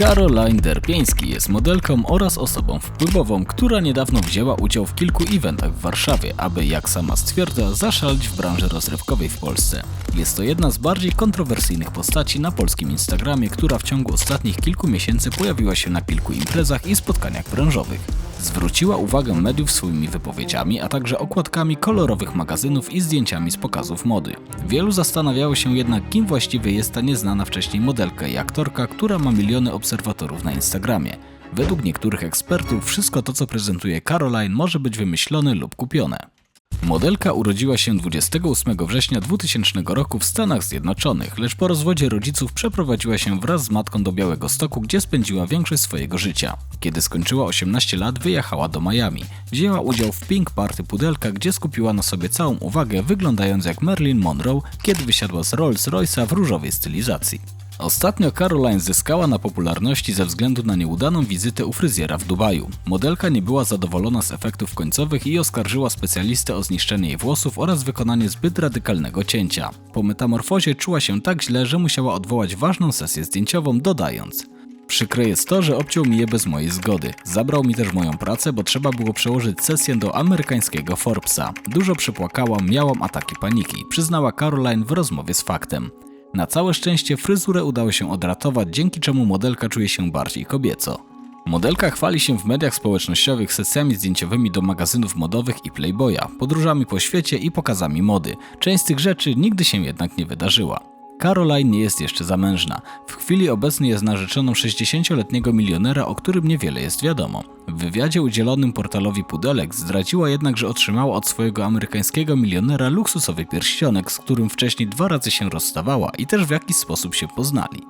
Caroline Derpieński jest modelką oraz osobą wpływową, która niedawno wzięła udział w kilku eventach w Warszawie, aby, jak sama stwierdza, zaszaleć w branży rozrywkowej w Polsce. Jest to jedna z bardziej kontrowersyjnych postaci na polskim Instagramie, która w ciągu ostatnich kilku miesięcy pojawiła się na kilku imprezach i spotkaniach branżowych. Zwróciła uwagę mediów swoimi wypowiedziami, a także okładkami kolorowych magazynów i zdjęciami z pokazów mody. Wielu zastanawiało się jednak, kim właściwie jest ta nieznana wcześniej modelka i aktorka, która ma miliony obserwatorów na Instagramie. Według niektórych ekspertów wszystko to, co prezentuje Caroline, może być wymyślone lub kupione. Modelka urodziła się 28 września 2000 roku w Stanach Zjednoczonych, lecz po rozwodzie rodziców przeprowadziła się wraz z matką do Białego Stoku, gdzie spędziła większość swojego życia. Kiedy skończyła 18 lat, wyjechała do Miami. Wzięła udział w Pink Party Pudelka, gdzie skupiła na sobie całą uwagę, wyglądając jak Marilyn Monroe, kiedy wysiadła z Rolls Royce'a w różowej stylizacji. Ostatnio Caroline zyskała na popularności ze względu na nieudaną wizytę u fryzjera w Dubaju. Modelka nie była zadowolona z efektów końcowych i oskarżyła specjalistę o zniszczenie jej włosów oraz wykonanie zbyt radykalnego cięcia. Po metamorfozie czuła się tak źle, że musiała odwołać ważną sesję zdjęciową, dodając Przykre jest to, że obciął mi je bez mojej zgody. Zabrał mi też moją pracę, bo trzeba było przełożyć sesję do amerykańskiego Forbesa. Dużo przepłakałam, miałam ataki paniki, przyznała Caroline w rozmowie z faktem. Na całe szczęście fryzurę udało się odratować, dzięki czemu modelka czuje się bardziej kobieco. Modelka chwali się w mediach społecznościowych sesjami zdjęciowymi do magazynów modowych i Playboya, podróżami po świecie i pokazami mody. Część z tych rzeczy nigdy się jednak nie wydarzyła. Caroline nie jest jeszcze zamężna. W chwili obecnej jest narzeczoną 60-letniego milionera, o którym niewiele jest wiadomo. W wywiadzie udzielonym portalowi Pudelek zdradziła jednak, że otrzymała od swojego amerykańskiego milionera luksusowy pierścionek, z którym wcześniej dwa razy się rozstawała i też w jakiś sposób się poznali.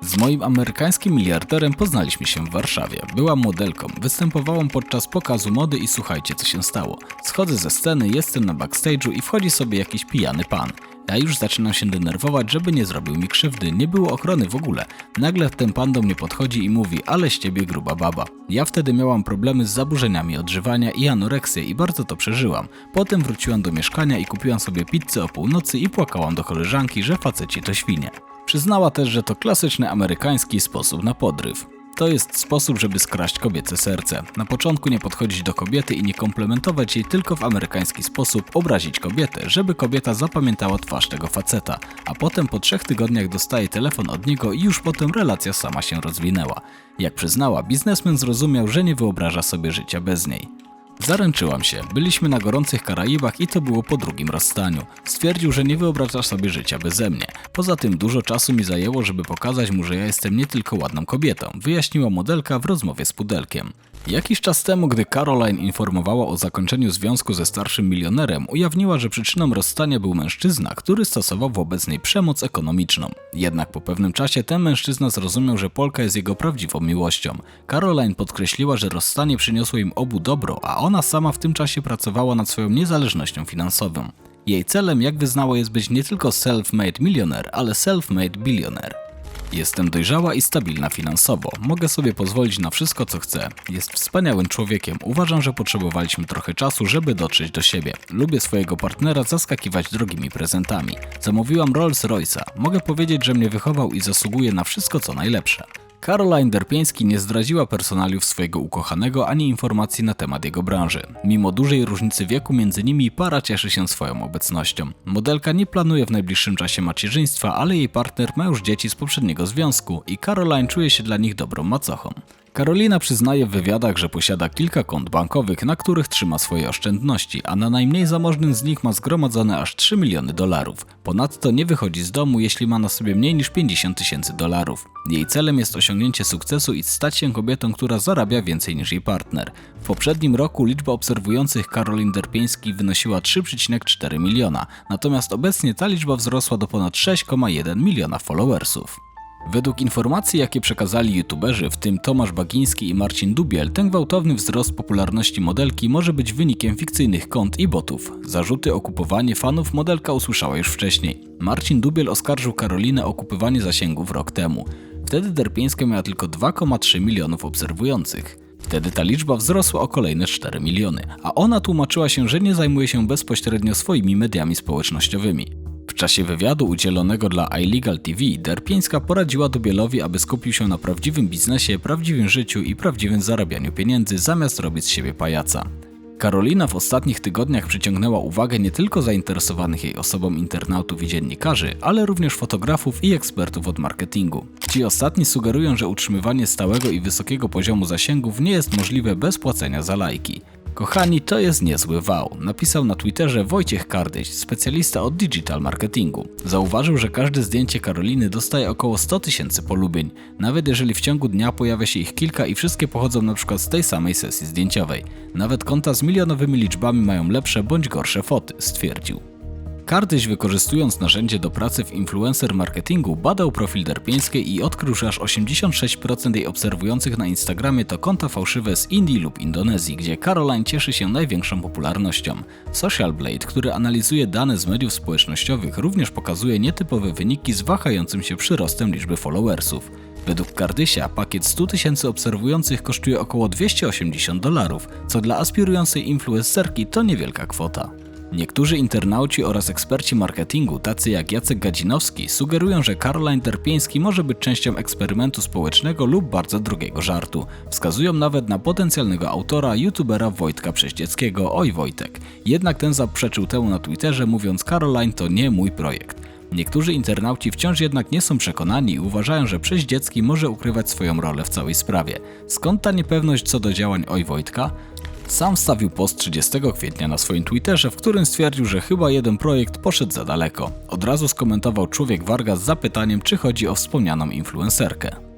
Z moim amerykańskim miliarderem poznaliśmy się w Warszawie. Byłam modelką, występowałam podczas pokazu mody i słuchajcie co się stało. Schodzę ze sceny, jestem na backstage'u i wchodzi sobie jakiś pijany pan. Ja już zaczynam się denerwować, żeby nie zrobił mi krzywdy, nie było ochrony w ogóle. Nagle ten pan do mnie podchodzi i mówi, ale z ciebie gruba baba. Ja wtedy miałam problemy z zaburzeniami odżywania i anoreksję i bardzo to przeżyłam. Potem wróciłam do mieszkania i kupiłam sobie pizzę o północy i płakałam do koleżanki, że faceci to świnie. Przyznała też, że to klasyczny amerykański sposób na podryw. To jest sposób, żeby skraść kobiece serce. Na początku nie podchodzić do kobiety i nie komplementować jej tylko w amerykański sposób, obrazić kobietę, żeby kobieta zapamiętała twarz tego faceta, a potem po trzech tygodniach dostaje telefon od niego i już potem relacja sama się rozwinęła. Jak przyznała, biznesmen zrozumiał, że nie wyobraża sobie życia bez niej. Zaręczyłam się, byliśmy na gorących Karaibach i to było po drugim rozstaniu. Stwierdził, że nie wyobraża sobie życia beze mnie. Poza tym dużo czasu mi zajęło, żeby pokazać mu, że ja jestem nie tylko ładną kobietą, wyjaśniła modelka w rozmowie z Pudelkiem. Jakiś czas temu, gdy Caroline informowała o zakończeniu związku ze starszym milionerem, ujawniła, że przyczyną rozstania był mężczyzna, który stosował wobec niej przemoc ekonomiczną. Jednak po pewnym czasie ten mężczyzna zrozumiał, że Polka jest jego prawdziwą miłością. Caroline podkreśliła, że rozstanie przyniosło im obu dobro, a ona sama w tym czasie pracowała nad swoją niezależnością finansową. Jej celem, jak wyznała, jest być nie tylko self-made milioner, ale self-made bilioner. Jestem dojrzała i stabilna finansowo. Mogę sobie pozwolić na wszystko, co chcę. Jest wspaniałym człowiekiem. Uważam, że potrzebowaliśmy trochę czasu, żeby dotrzeć do siebie. Lubię swojego partnera zaskakiwać drogimi prezentami. Zamówiłam Rolls Royce'a. Mogę powiedzieć, że mnie wychował i zasługuje na wszystko, co najlepsze. Caroline Derpieński nie zdradziła personaliów swojego ukochanego ani informacji na temat jego branży. Mimo dużej różnicy wieku między nimi para cieszy się swoją obecnością. Modelka nie planuje w najbliższym czasie macierzyństwa, ale jej partner ma już dzieci z poprzedniego związku i Caroline czuje się dla nich dobrą macochą. Karolina przyznaje w wywiadach, że posiada kilka kont bankowych, na których trzyma swoje oszczędności, a na najmniej zamożnym z nich ma zgromadzone aż 3 miliony dolarów. Ponadto nie wychodzi z domu, jeśli ma na sobie mniej niż 50 tysięcy dolarów. Jej celem jest osiągnięcie sukcesu i stać się kobietą, która zarabia więcej niż jej partner. W poprzednim roku liczba obserwujących Karolin Derpieński wynosiła 3,4 miliona, natomiast obecnie ta liczba wzrosła do ponad 6,1 miliona followersów. Według informacji, jakie przekazali youtuberzy, w tym Tomasz Bagiński i Marcin Dubiel, ten gwałtowny wzrost popularności modelki może być wynikiem fikcyjnych kont i botów. Zarzuty o kupowanie fanów modelka usłyszała już wcześniej. Marcin Dubiel oskarżył Karolinę o kupowanie zasięgów rok temu. Wtedy Derpieńska miała tylko 2,3 milionów obserwujących. Wtedy ta liczba wzrosła o kolejne 4 miliony, a ona tłumaczyła się, że nie zajmuje się bezpośrednio swoimi mediami społecznościowymi. W czasie wywiadu udzielonego dla iLegal TV Derpińska poradziła Dubielowi, aby skupił się na prawdziwym biznesie, prawdziwym życiu i prawdziwym zarabianiu pieniędzy, zamiast robić z siebie pajaca. Karolina w ostatnich tygodniach przyciągnęła uwagę nie tylko zainteresowanych jej osobą internautów i dziennikarzy, ale również fotografów i ekspertów od marketingu. Ci ostatni sugerują, że utrzymywanie stałego i wysokiego poziomu zasięgów nie jest możliwe bez płacenia za lajki. Kochani, to jest niezły wał, napisał na Twitterze Wojciech Kardyś, specjalista od digital marketingu. Zauważył, że każde zdjęcie Karoliny dostaje około 100 tysięcy polubień, nawet jeżeli w ciągu dnia pojawia się ich kilka i wszystkie pochodzą przykład z tej samej sesji zdjęciowej. Nawet konta z milionowymi liczbami mają lepsze bądź gorsze foty, stwierdził. Kardyś wykorzystując narzędzie do pracy w influencer marketingu badał profil Derpieńskiej i odkrył, że aż 86% jej obserwujących na Instagramie to konta fałszywe z Indii lub Indonezji, gdzie Caroline cieszy się największą popularnością. Social Blade, który analizuje dane z mediów społecznościowych, również pokazuje nietypowe wyniki z wahającym się przyrostem liczby followersów. Według Kardysia pakiet 100 tysięcy obserwujących kosztuje około 280 dolarów, co dla aspirującej influencerki to niewielka kwota. Niektórzy internauci oraz eksperci marketingu, tacy jak Jacek Gadzinowski, sugerują, że Caroline Terpieński może być częścią eksperymentu społecznego lub bardzo drugiego żartu. Wskazują nawet na potencjalnego autora, youtubera Wojtka Przeździeckiego, oj Wojtek. Jednak ten zaprzeczył temu na Twitterze, mówiąc Caroline to nie mój projekt. Niektórzy internauci wciąż jednak nie są przekonani i uważają, że Przeździecki może ukrywać swoją rolę w całej sprawie. Skąd ta niepewność co do działań oj Wojtka? Sam wstawił post 30 kwietnia na swoim Twitterze, w którym stwierdził, że chyba jeden projekt poszedł za daleko. Od razu skomentował człowiek Vargas z zapytaniem, czy chodzi o wspomnianą influencerkę.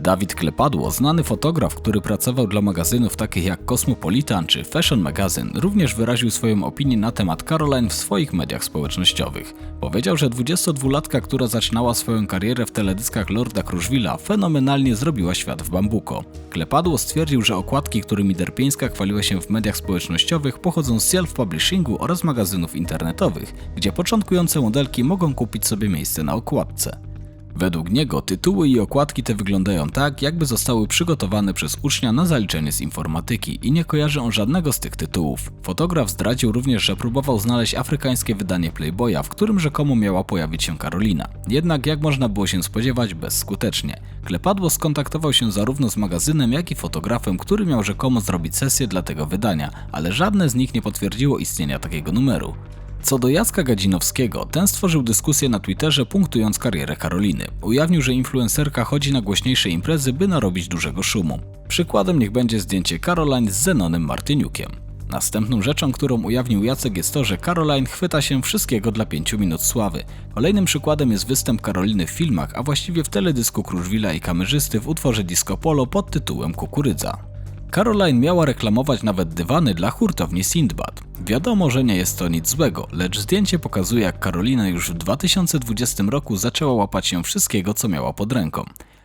Dawid Klepadło, znany fotograf, który pracował dla magazynów takich jak Cosmopolitan czy Fashion Magazine, również wyraził swoją opinię na temat Caroline w swoich mediach społecznościowych. Powiedział, że 22-latka, która zaczynała swoją karierę w teledyskach Lorda Kruszwila, fenomenalnie zrobiła świat w bambuko. Klepadło stwierdził, że okładki, którymi Derpieńska chwaliła się w mediach społecznościowych, pochodzą z self-publishingu oraz magazynów internetowych, gdzie początkujące modelki mogą kupić sobie miejsce na okładce. Według niego tytuły i okładki te wyglądają tak, jakby zostały przygotowane przez ucznia na zaliczenie z informatyki i nie kojarzy on żadnego z tych tytułów. Fotograf zdradził również, że próbował znaleźć afrykańskie wydanie Playboya, w którym rzekomo miała pojawić się Karolina. Jednak jak można było się spodziewać, bezskutecznie. Klepadło skontaktował się zarówno z magazynem, jak i fotografem, który miał rzekomo zrobić sesję dla tego wydania, ale żadne z nich nie potwierdziło istnienia takiego numeru. Co do Jacka Gadzinowskiego, ten stworzył dyskusję na Twitterze punktując karierę Karoliny. Ujawnił, że influencerka chodzi na głośniejsze imprezy, by narobić dużego szumu. Przykładem niech będzie zdjęcie Caroline z Zenonem Martyniukiem. Następną rzeczą, którą ujawnił Jacek jest to, że Caroline chwyta się wszystkiego dla 5 minut sławy. Kolejnym przykładem jest występ Karoliny w filmach, a właściwie w teledysku Kruszwila i kamerzysty w utworze Disco Polo pod tytułem Kukurydza. Caroline miała reklamować nawet dywany dla hurtowni Sindbad. Wiadomo, że nie jest to nic złego, lecz zdjęcie pokazuje, jak Karolina już w 2020 roku zaczęła łapać się wszystkiego, co miała pod ręką.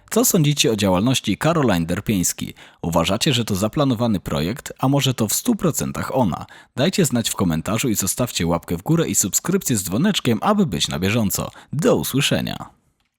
Co sądzicie o działalności Caroline Derpieński? Uważacie, że to zaplanowany projekt, a może to w 100% ona? Dajcie znać w komentarzu i zostawcie łapkę w górę i subskrypcję z dzwoneczkiem, aby być na bieżąco. Do usłyszenia!